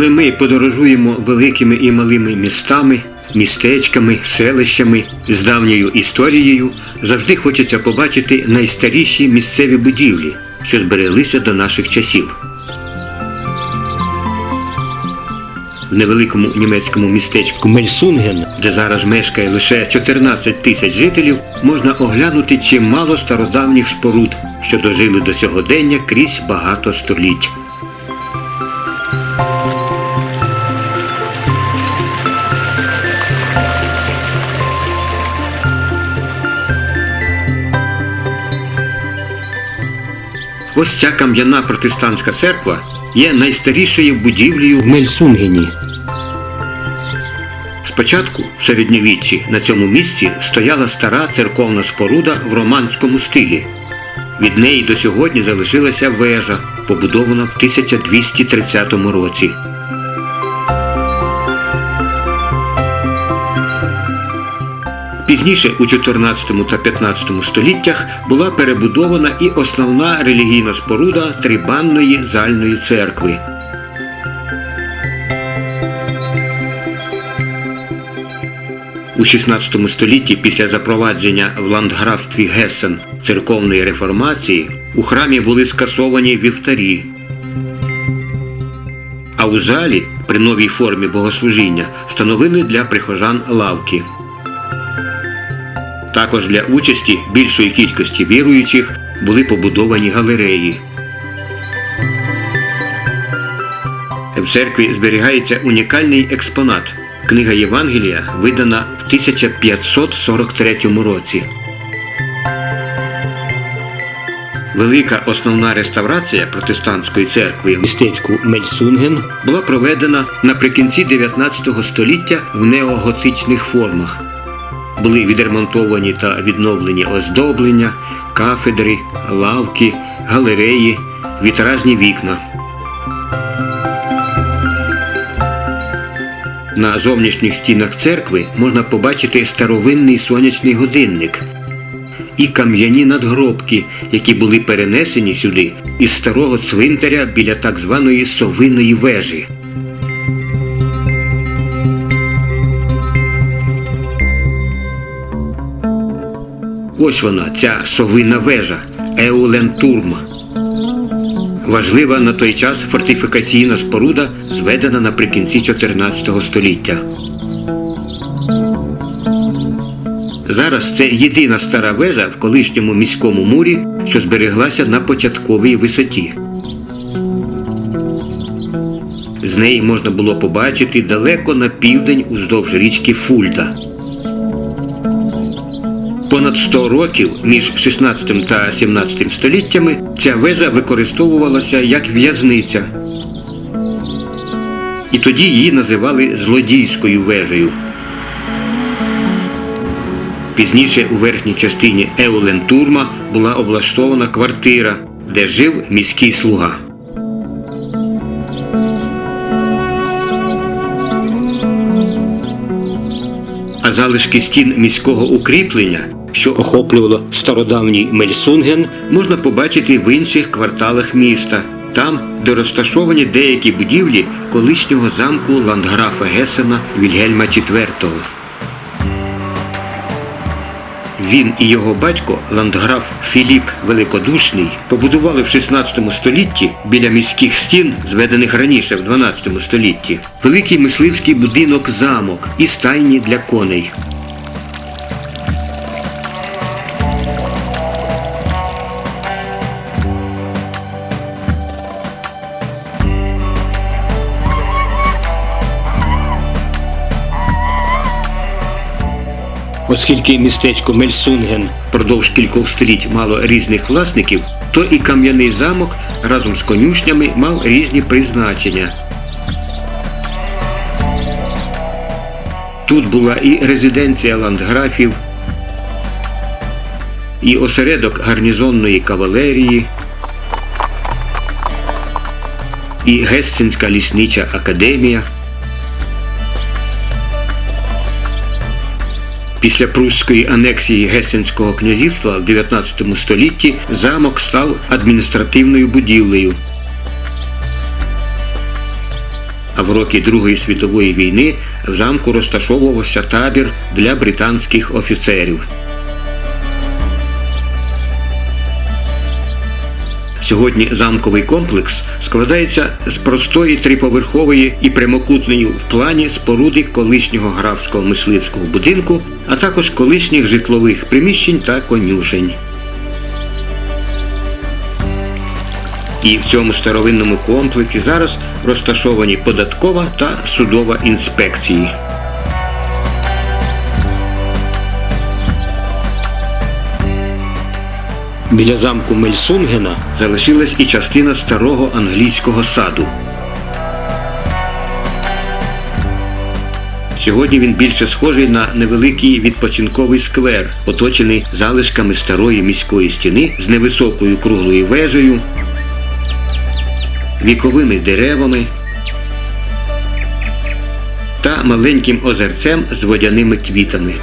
Коли ми подорожуємо великими і малими містами, містечками, селищами з давньою історією, завжди хочеться побачити найстаріші місцеві будівлі, що збереглися до наших часів. В невеликому німецькому містечку Мельсунген, де зараз мешкає лише 14 тисяч жителів, можна оглянути чимало стародавніх споруд, що дожили до сьогодення крізь багато століть. Ось ця кам'яна протестантська церква є найстарішою будівлею в Мельсунгені. Спочатку, в середньовіччі, на цьому місці стояла стара церковна споруда в романському стилі. Від неї до сьогодні залишилася вежа, побудована в 1230 році. Пізніше, у 14 та 15 століттях, була перебудована і основна релігійна споруда Трибанної зальної церкви. У 16 столітті, після запровадження в ландграфстві Гессен церковної реформації, у храмі були скасовані вівтарі. А у залі при новій формі богослужіння встановили для прихожан лавки. Також для участі більшої кількості віруючих були побудовані галереї. В церкві зберігається унікальний експонат. Книга Євангелія видана в 1543 році. Велика основна реставрація протестантської церкви в містечку Мельсунген була проведена наприкінці 19 століття в неоготичних формах були відремонтовані та відновлені оздоблення, кафедри, лавки, галереї, вітражні вікна. На зовнішніх стінах церкви можна побачити старовинний сонячний годинник і кам'яні надгробки, які були перенесені сюди із старого цвинтаря біля так званої совиної вежі. Ось вона, ця совина вежа Еулентурма. Важлива на той час фортифікаційна споруда, зведена наприкінці 14 століття. Зараз це єдина стара вежа в колишньому міському мурі, що збереглася на початковій висоті. З неї можна було побачити далеко на південь уздовж річки Фульда. Понад 100 років між 16 та 17 століттями ця вежа використовувалася як в'язниця. І тоді її називали злодійською вежею. Пізніше у верхній частині Еулентурма була облаштована квартира, де жив міський слуга. А залишки стін міського укріплення, що охоплювало стародавній Мельсунген, можна побачити в інших кварталах міста, там, де розташовані деякі будівлі колишнього замку ландграфа Гесена Вільгельма IV. Він і його батько, ландграф Філіп Великодушний, побудували в 16 столітті біля міських стін, зведених раніше в 12 столітті, великий мисливський будинок замок і стайні для коней. Оскільки містечко Мельсунген впродовж кількох століть мало різних власників, то і кам'яний замок разом з конюшнями мав різні призначення. Тут була і резиденція ландграфів, і осередок гарнізонної кавалерії, і Гессенська ліснича академія. Після прусської анексії Гесенського князівства в 19 столітті замок став адміністративною будівлею. А в роки Другої світової війни в замку розташовувався табір для британських офіцерів. Сьогодні замковий комплекс складається з простої триповерхової і прямокутної в плані споруди колишнього графського мисливського будинку, а також колишніх житлових приміщень та конюшень. І в цьому старовинному комплексі зараз розташовані податкова та судова інспекції. Біля замку Мельсунгена залишилась і частина старого англійського саду. Сьогодні він більше схожий на невеликий відпочинковий сквер, оточений залишками старої міської стіни з невисокою круглою вежею, віковими деревами та маленьким озерцем з водяними квітами.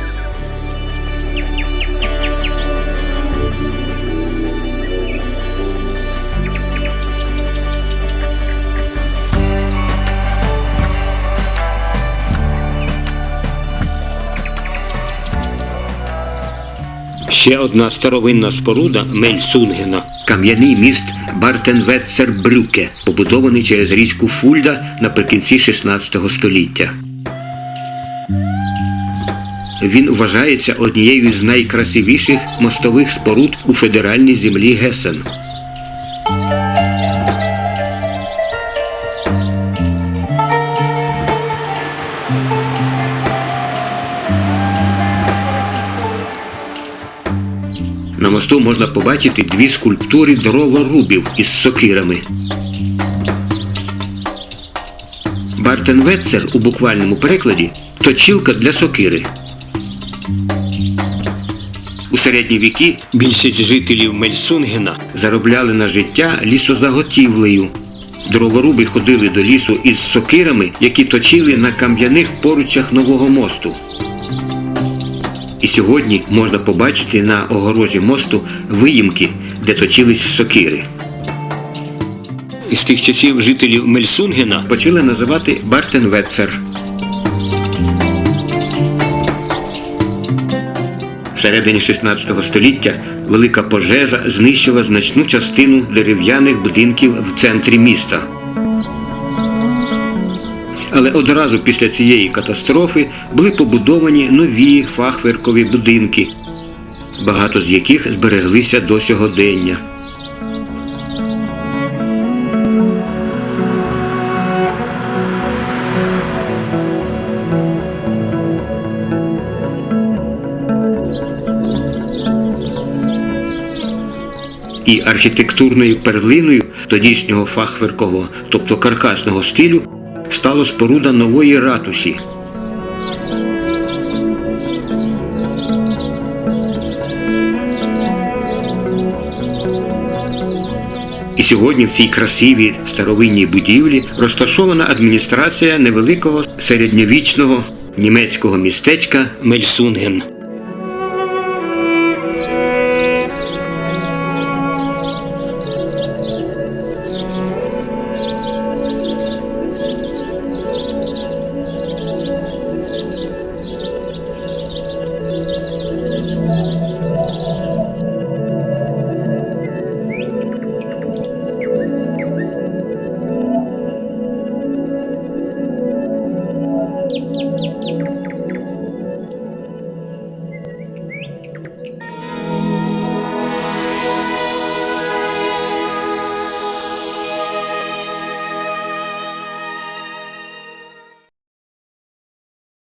Ще одна старовинна споруда Мельсунгена. Кам'яний міст Бартенветцербрюке, побудований через річку Фульда наприкінці 16 століття. Він вважається однією з найкрасивіших мостових споруд у федеральній землі Гесен. На мосту можна побачити дві скульптури дроворубів із сокирами. Бартенветцер у буквальному перекладі точілка для сокири. У середні віки більшість жителів Мельсунгена заробляли на життя лісозаготівлею. Дроворуби ходили до лісу із сокирами, які точили на кам'яних поручах нового мосту. І сьогодні можна побачити на огорожі мосту виїмки, де точились сокири. Із тих часів жителів Мельсунгена почали називати Бартенветцер. Всередині 16 століття велика пожежа знищила значну частину дерев'яних будинків в центрі міста. Але одразу після цієї катастрофи були побудовані нові фахверкові будинки, багато з яких збереглися до сьогодення. І архітектурною перлиною тодішнього фахверкового, тобто каркасного стилю, стала споруда нової ратуші. І сьогодні в цій красивій старовинній будівлі розташована адміністрація невеликого середньовічного німецького містечка Мельсунген. Música